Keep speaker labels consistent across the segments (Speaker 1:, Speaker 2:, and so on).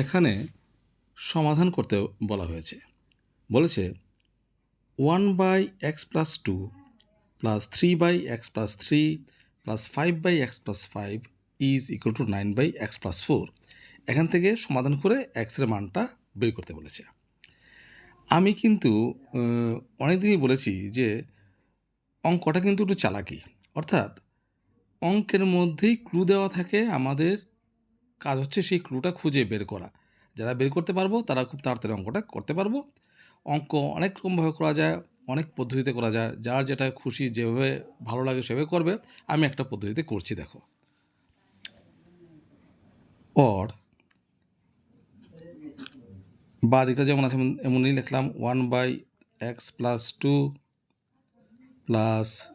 Speaker 1: এখানে সমাধান করতে বলা হয়েছে। বলেছে one by x plus two plus three by x plus three plus five by x plus five is equal to nine by x plus four এখান থেকে সমাধান করে এক্সের মানটা বের করতে বলেছে। আমি কিন্তু অনেকদিনই বলেছি যে অঙ্কটা কিন্তু একটু চালাকি। অর্থাৎ অঙ্কের মধ্যেই ক্লু দেওয়া থাকে আমাদের কাজ হচ্ছে সেই ক্লুটা খুঁজে বের করা। যারা বের করতে পারব, তারা খুব তাড়াতাড়ি অঙ্কটা করতে পারব। অঙ্ক অনেক রকমভাবে করা যায়, অনেক পদ্ধতিতে করা যায়। যার যেটা খুশি, যেভাবে ভালো লাগে, সেভাবে করবে। আমি একটা পদ্ধতিতে করছি, দেখো। অর বা দিকটা যেমন আছে এমনই লিখলাম one by x plus two plus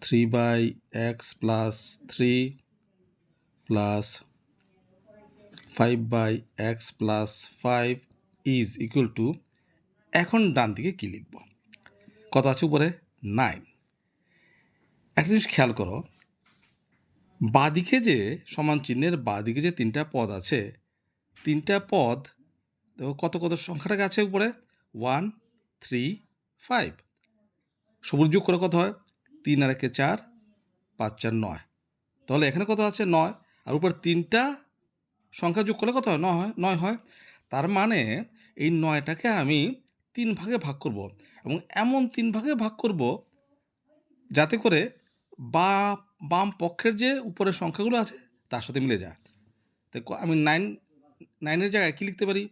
Speaker 1: three by x plus three plus five by x plus five is equal to এখন ডান দিকে কী লিখব? কত আছে উপরে? নাইন একটা জিনিস খেয়াল করো, বাদিকে যে সমান চিহ্নের বাদিকে যে তিনটা পদ আছে, তিনটা পদ, দেখো কত কত সংখ্যাটাকে আছে উপরে? ওয়ান থ্রি ফাইভ সবুজ যোগ করে কত হয়? তিন আর একে চার, পাঁচ চার নয়। তাহলে এখানে কত আছে? নয়। আর উপর তিনটা সংখ্যা যোগ করলে কত হয়? নয় হয় নয় হয়। তার মানে এই নয়টাকে আমি তিন ভাগে ভাগ করব এবং এমন তিন ভাগে ভাগ করব যাতে করে বা, বাম পক্ষের যে উপরের সংখ্যাগুলো আছে তার সাথে মিলে যায়। তো আমি নাইন নাইনের জায়গায় কী লিখতে পারি?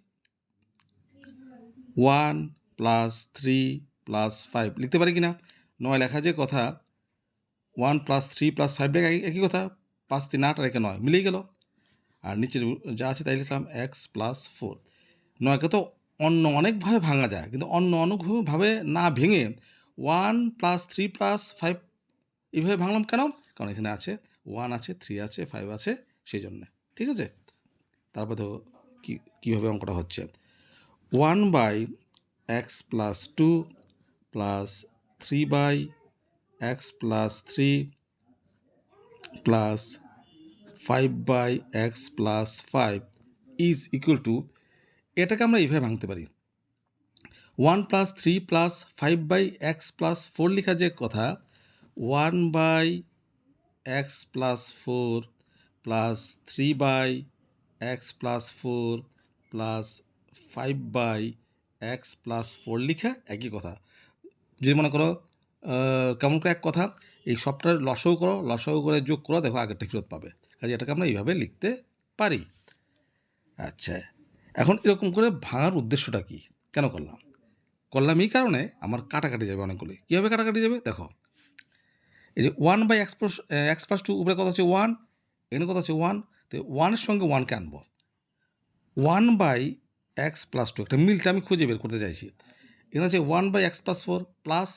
Speaker 1: One plus three plus five লিখতে পারি কি না নয় লেখা যে কথা one plus three plus five একই কথা। পাঁচ তিন আট আর একে নয় মিলেই গেল। আর নিচের যা আছে তাই লিখলাম এক্স প্লাস ফোর নয়কে তো অন্য অনেকভাবে ভাঙা যায়, কিন্তু অন্য অনেকভাবে না ভেঙে one plus three plus five এইভাবে ভাঙলাম কেন? কারণ এখানে আছে ওয়ান আছে থ্রি আছে ফাইভ আছে সেই জন্যে ঠিক আছে? তারপর তো কী, কীভাবে অঙ্কটা হচ্ছে। One by x plus two plus three by x plus three plus five by x plus five is equal to এটাকে আমরা এইভাবে ভাঙতে পারি। One plus three plus five by x plus four লেখা যে কথা one by x plus four plus three by x plus four plus five by x plus four লিখা একই কথা। যদি মনে করো কেমন করে এক কথা এই সবটার লসও করো লসও করে যোগ করো, দেখো আগেরটা ফেরত পাবে। কাজে এটাকে আমরা এইভাবে লিখতে পারি। আচ্ছা এখন এরকম করে ভাঙার উদ্দেশ্যটা কি? কেন করলাম? করলাম এই কারণে আমার কাটাকাটি যাবে অনেকগুলি। কীভাবে কাটাকাটি যাবে? দেখো, এই যে one by x plus x plus two উপরে কথা হচ্ছে ওয়ান এখানে কথা হচ্ছে ওয়ান তো ওয়ানের সঙ্গে ওয়ানকে আনব। One by x plus two একটা মিলটা আমি খুঁজে বের করতে চাইছি। এখানে হচ্ছে one by x plus four plus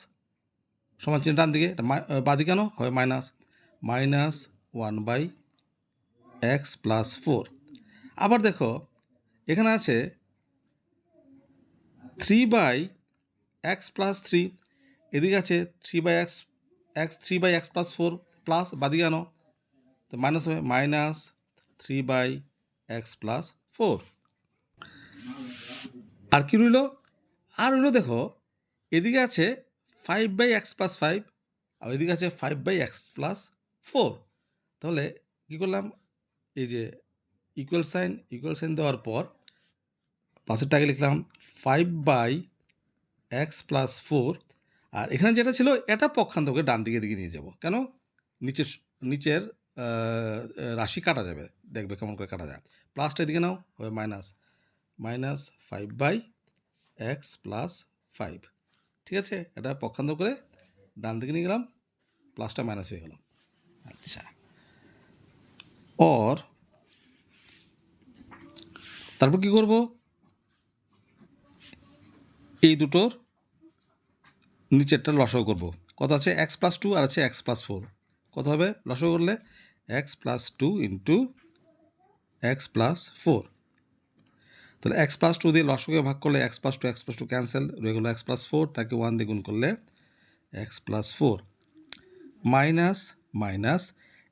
Speaker 1: সমান চিহ্ন ডান দিকে আহ, কেন হয় minus minus one by x plus four আবার দেখো এখানে আছে three by x plus three এদিকে আছে three by x x three by x plus four plus বাদিকে আনো তো মাইনাস হবে minus three by x plus four আর কি রইল? আর রইল দেখো এদিকে আছে five by x plus five আর এদিকে আছে five by x plus four তাহলে কী করলাম? এই যে ইকুয়াল সাইন ইকুয়াল সাইন দেওয়ার পর প্লাসেরটাকে লিখলাম five by x plus four আর এখানে যেটা ছিল, এটা পক্ষান্তরকে ডান দিকে দিকে নিয়ে যাব। কেন? নিচের নিচের রাশি কাটা যাবে। দেখবে কেমন করে কাটা যায়। প্লাসটা এদিকে নাও, হবে minus minus five by x plus five ঠিক আছে? এটা পক্ষান্তর করে ডান দিকে নিয়ে গেলাম প্লাসটা মাইনাস হয়ে গেল। আচ্ছা। অর তারপর কি করব? এই দুটোর নিচেরটা লসও করব। কত আছে? এক্স প্লাস টু আর আছে এক্স প্লাস ফোর কত হবে? লসও করলে x plus two into x plus four তাহলে এক্স প্লাস টু দিয়ে লসকে ভাগ করলে x plus two x plus two cancel রয়ে গেলো এক্স প্লাস ফোর তাকে ওয়ান দিয়ে গুণ করলে x plus four minus minus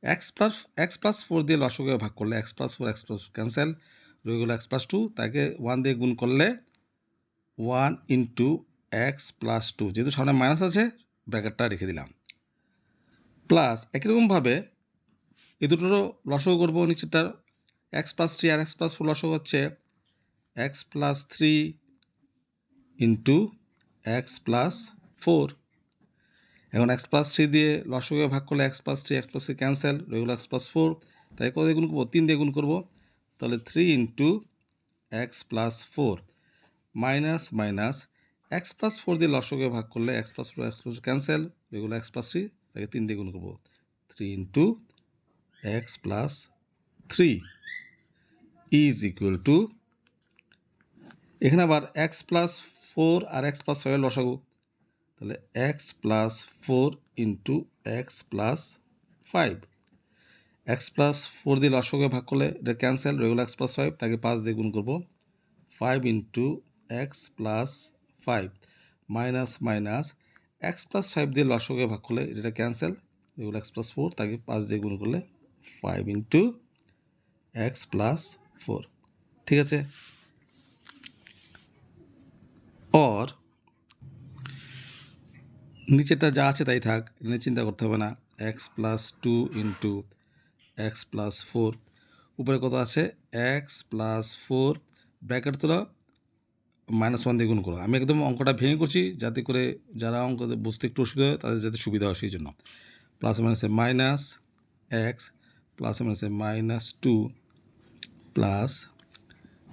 Speaker 1: x plus x plus four দিয়ে লসকে ভাগ করলে x plus four x plus cancel রয়ে গেলো এক্স প্লাস টু তাকে ওয়ান দিয়ে গুণ করলে one into x plus two যেহেতু সামনে মাইনাস আছে ব্র্যাকেটটা রেখে দিলাম প্লাস একই রকমভাবে এই দুটোরও লসও করব নিচেরটার এক্স প্লাস থ্রি আর এক্স প্লাস ফোর লসও হচ্ছে x plus three into x plus four এখন এক্স প্লাস থ্রি দিয়ে লসকে ভাগ করলে x plus three x plus three cancel regular x plus four তাই কত গুণ করব তিন দিয়ে গুণ করব তাহলে three into x plus four minus minus x plus four দিয়ে লসকে ভাগ করলে x plus four x plus cancel regular x plus three তাকে তিন দিয়ে গুণ করব three into x plus three is equal to এখানে আবার এক্স প্লাস ফোর আর এক্স প্লাস ফাইভের লসাগু তাহলে x plus four into x plus five x plus four দিয়ে লসকে ভাগ করলে এটা cancel regular x plus five তাকে পাঁচ দিয়ে গুণ করব five into x plus five minus minus x plus five দিয়ে লসকে ভাগ করলে এটা cancel regular x plus four তাকে পাঁচ দিয়ে গুণ করলে five into x plus four ঠিক আছে অর নিচেরটা যা আছে তাই থাক নিয়ে চিন্তা করতে হবে না। X plus two into x plus four উপরে কত আছে? এক্স প্লাস ফোর ব্র্যাকেট তোলা মাইনাস ওয়ান দিয়ে গুণ করো। আমি একদম অঙ্কটা ভেঙে করছি যাতে করে যারা অঙ্ক বুঝতে একটু অসুবিধা হয়, তাদের যাতে সুবিধা হয় সেই জন্য। প্লাস মাইনাসে মাইনাস এক্স প্লাস মাইনাসে মাইনাস টু প্লাস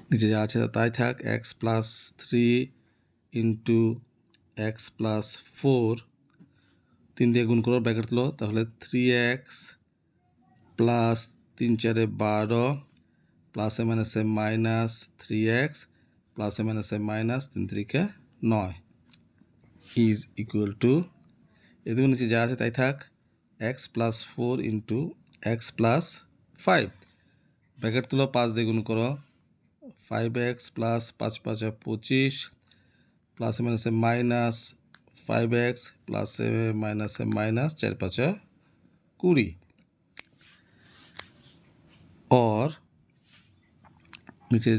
Speaker 1: নিচে যা আছে তাই থাক x plus three into x plus four, তিন দিয়ে গুণ করো ব্র্যাকেট তুলো তাহলে থ্রি এক্স প্লাস তিন চারে বারো প্লাসে মাইনাসে মাইনাস থ্রি এক্স প্লাসে মাইনাসে মাইনাস তিন তিরিকে নয়। ইজ ইকুয়াল টু এদের নিচে যা আছে তাই থাক, x plus four into x plus five bracket তুলো পাঁচ দিয়ে গুণ করো ফাইভ এক্স প্লাস পাঁচ, পাঁচে পঁচিশ প্লাসে মাইনাসে মাইনাস ফাইভ এক্স প্লাসে মাইনাসে মাইনাস চার পাঁচে কুড়ি।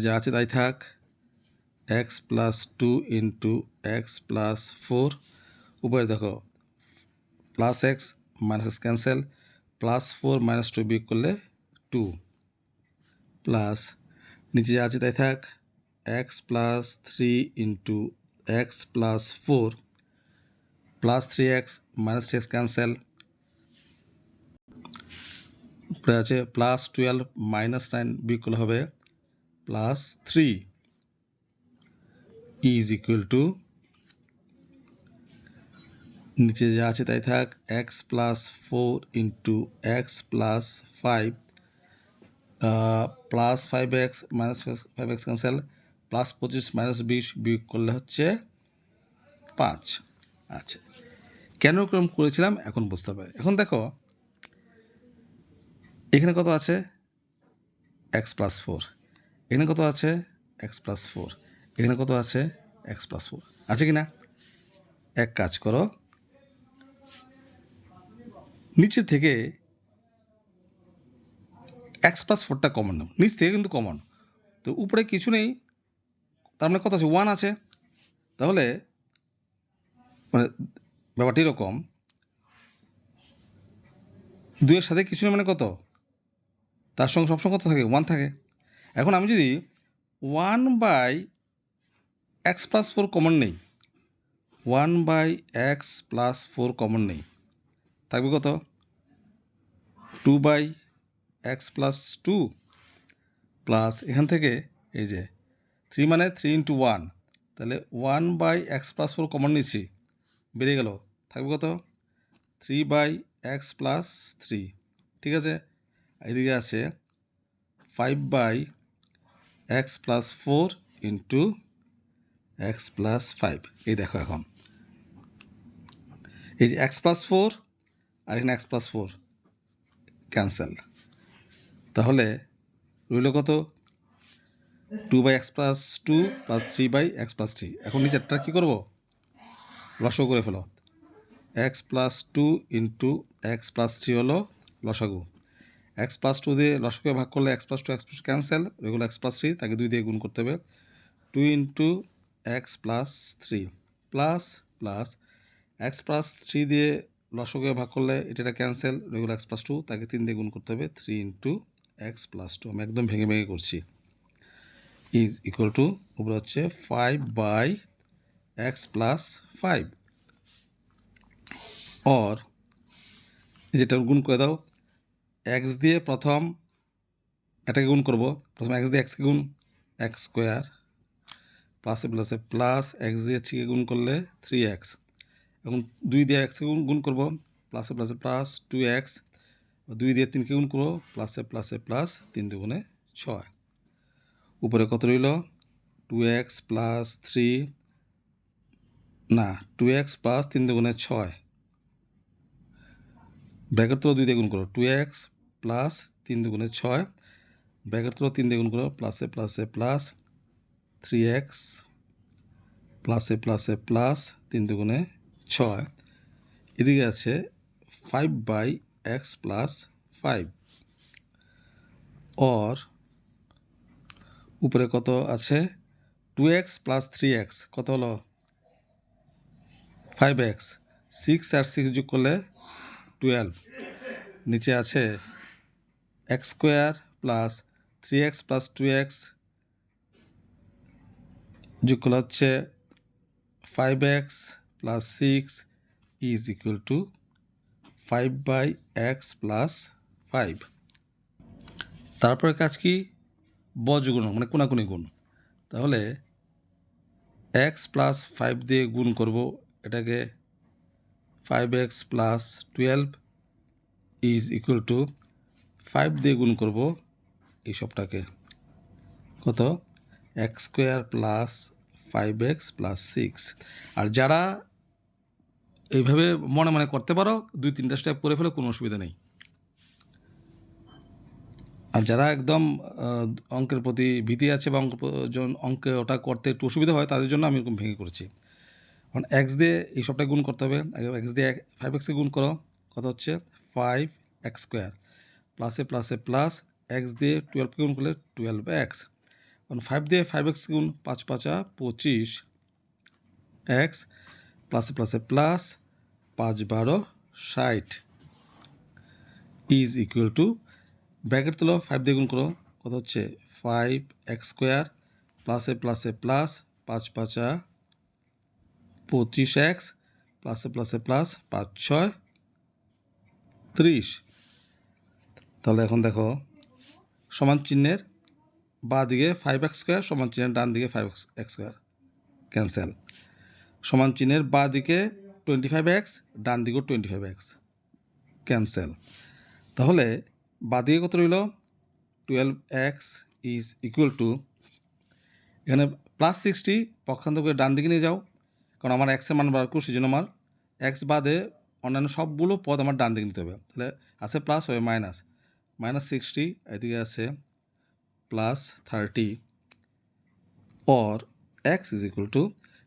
Speaker 1: যা আছে তাই থাক x plus two into x plus four উপরে দেখো plus x minus x cancel plus four minus two বিয়োগ করলে টু প্লাস নিচে যা আছে তাই থাক x plus three into x plus four plus three x minus three x cancel উপরে আছে প্লাস টুয়েলভ মাইনাস নাইন বিয়োগ করলে হবে plus three is equal to নিচে যা আছে তাই থাক x plus four into x plus five plus five x minus five x cancel plus পঁচিশ মাইনাস বিশ বিয়োগ করলে হচ্ছে পাঁচ। আচ্ছা। কেন ক্রম করেছিলাম? এখন বুঝতে হবে এখন দেখো, এখানে কত আছে? X plus four. এখানে কত আছে? X plus four. এখানে কত আছে? X plus four. আছে কি না? এক কাজ করো। নিচে থেকে এক্স প্লাস ফোরটা কমন নাও নিচ থেকে কিন্তু কমন তো উপরে কিছু নেই। তার মানে কত আছে ওয়ান আছে। তাহলে মানে ব্যাপারটা এরকম। দুইয়ের সাথে কিছু নেই মানে কত? তার সঙ্গে সবসময় কত থাকে? ওয়ান থাকে। এখন আমি যদি one by x plus four common নেই one by x plus four common নেই, থাকবে কত? Two by x plus two plus এখান থেকে এই যে থ্রি মানে থ্রি ইন্টু ওয়ান। তাহলে one by x plus four common নিচ্ছি। বেরিয়ে গেল। থাকবে কত? Three by x plus three. ঠিক আছে? এদিকে আছে five by x plus four into x plus five. এই দেখো এখন। এই যে এক্স প্লাস ফোর আর এখানে এক্স প্লাস ফোর ক্যান্সেল তাহলে রইল কত? Two by x plus two plus three by x plus three এখন নিচেরটা কী করব লসাগু করে ফেলো x plus two into x plus three হলো লসাগু এক্স প্লাস টু দিয়ে লসকে ভাগ করলে x plus two x plus cancel এগুলো এক্স প্লাস থ্রি তাকে দুই দিয়ে গুণ করতে হবে two into x plus three plus plus x plus three দিয়ে লসকে ভাগ করলে এটা cancel regular x plus two তাকে তিন দিয়ে গুণ করতে হবে three into x plus two আমি একদম ভেঙে ভেঙে করছি ইজ ইকুয়াল টু উপরে হচ্ছে five by x plus five or যেটা গুণ করে দাও এক্স দিয়ে প্রথম এটাকে গুণ করব। প্রথম এক্স দিয়ে এক্সকে গুণ এক্স স্কোয়ার প্লাসে প্লাসে প্লাস এক্স দিয়ে থ্রিকে গুণ করলে থ্রি এক্স এখন দুই দিয়ে এক্সকে গুণ গুণ করব প্লাসে প্লাসে প্লাস টু এক্স দুই দিয়ে তিনকে গুণ করব প্লাসে প্লাসে প্লাস তিন দুগুণে ছয়। উপরে কত রইল? টু এক্স প্লাস থ্রি না টু এক্স প্লাস তিন দুগুণে ছয়। ব্যাকের তো দুই দিয়ে গুণ করো টু এক্স প্লাস তিন দুগুণে ছয়। ব্যাকের তো তিন দিয়ে করো প্লাসে প্লাসে প্লাস থ্রি এক্স প্লাসে প্লাসে প্লাস তিন দুগুণে ছয়। এদিকে আছে five by x plus five or উপরে কত আছে? Two x plus three x কত হলো? ফাইভ এক্স সিক্স আর সিক্স যোগ করলে টুয়েলভ নিচে আছে x square plus three x plus two x যোগ করলে হচ্ছে five x plus six is equal to five by x plus five তারপরে কাজ কি? বজগুণ মানে কোনাকুনি গুণ। তাহলে এক্স প্লাস ফাইভ দিয়ে গুণ করব, এটাকে five x plus twelve is equal to five দিয়ে গুণ করব এই সবটাকে। কত? X square plus five x plus six আর যারা এইভাবে মনে মনে করতে পারো, দুই তিনটা স্টেপ করে ফেলে, কোনো অসুবিধা নেই। আর যারা একদম অঙ্কের প্রতি ভীতি আছে বা অঙ্ক অঙ্কে ওটা করতে একটু অসুবিধা হয়, তাদের জন্য আমি এরকম ভেঙে করেছি। এখন এক্স দিয়ে এই সবটা গুণ করতে হবে। এক্স দিয়ে ফাইভ এক্সকে গুণ করো। কত হচ্ছে ফাইভ এক্স স্কোয়ার প্লাসে প্লাসে প্লাস এক্স দিয়ে টুয়েলভকে গুণ করলে টুয়েলভ এক্স এখন ফাইভ দিয়ে ফাইভ এক্স গুণ পাঁচ পাঁচা পঁচিশ এক্স প্লাসে প্লাসে প্লাস পাঁচ বারো ষাট ইজ ইকুয়াল টু ব্র্যাকেট তুলো ফাইভ দিয়ে গুণ করো। কত হচ্ছে ফাইভ এক্স স্কোয়ার প্লাসে প্লাসে প্লাস পাঁচ পাঁচা পঁচিশ এক্স প্লাসে প্লাসে প্লাস পাঁচ ছয় ত্রিশ। তাহলে এখন দেখো, সমান চিহ্নের বা দিকে ফাইভ এক্স স্কোয়ার সমান চিহ্নের ডান দিকে ফাইভ এক্স স্কোয়ার ক্যান্সেল সমান চিহ্নের বা দিকে টোয়েন্টি ফাইভ এক্স ডান দিকেও টোয়েন্টি ফাইভ এক্স ক্যান্সেল তাহলে বাদিকে কত রইল? Twelve x is equal to এখানে প্লাস সিক্সটি পক্ষান্তর করে ডান দিকে নিয়ে যাও, কারণ আমার এক্সের মান বার করছি জন্য আমার এক্স বাদে অন্যান্য সবগুলো পদ আমার ডান দিকে নিতে হবে। তাহলে আছে প্লাস হবে মাইনাস মাইনাস সিক্সটি এদিকে আছে plus thirty or x is equal to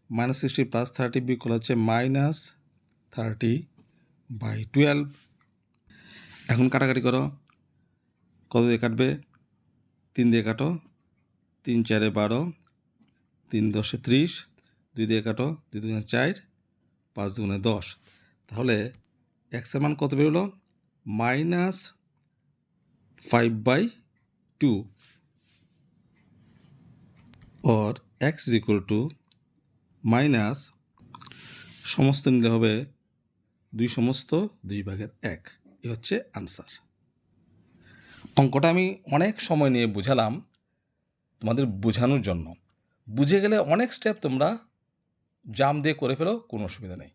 Speaker 1: minus sixty plus thirty Bikul হচ্ছে মাইনাস থার্টি বাই টুয়েলভ এখন কাটাকাটি করো। কত দিয়ে কাটবে? তিন দিয়ে কাটো। তিন চারে বারো। তিন দশে ত্রিশ। দুই দিয়ে কাটো। দুই দুগুণে চার। পাঁচ দুগুণে দশ। তাহলে এক্সের মান কত বেরোলো? Minus five by two. Or x is equal to minus সমস্ত নিলে হবে দুই সমস্ত দুই ভাগের এক। এ হচ্ছে আনসার। অঙ্কটা আমি অনেক সময় নিয়ে বুঝালাম তোমাদের বোঝানোর জন্য। বুঝে গেলে অনেক স্টেপ তোমরা জাম দিয়ে করে ফেলো, কোনো অসুবিধা নেই।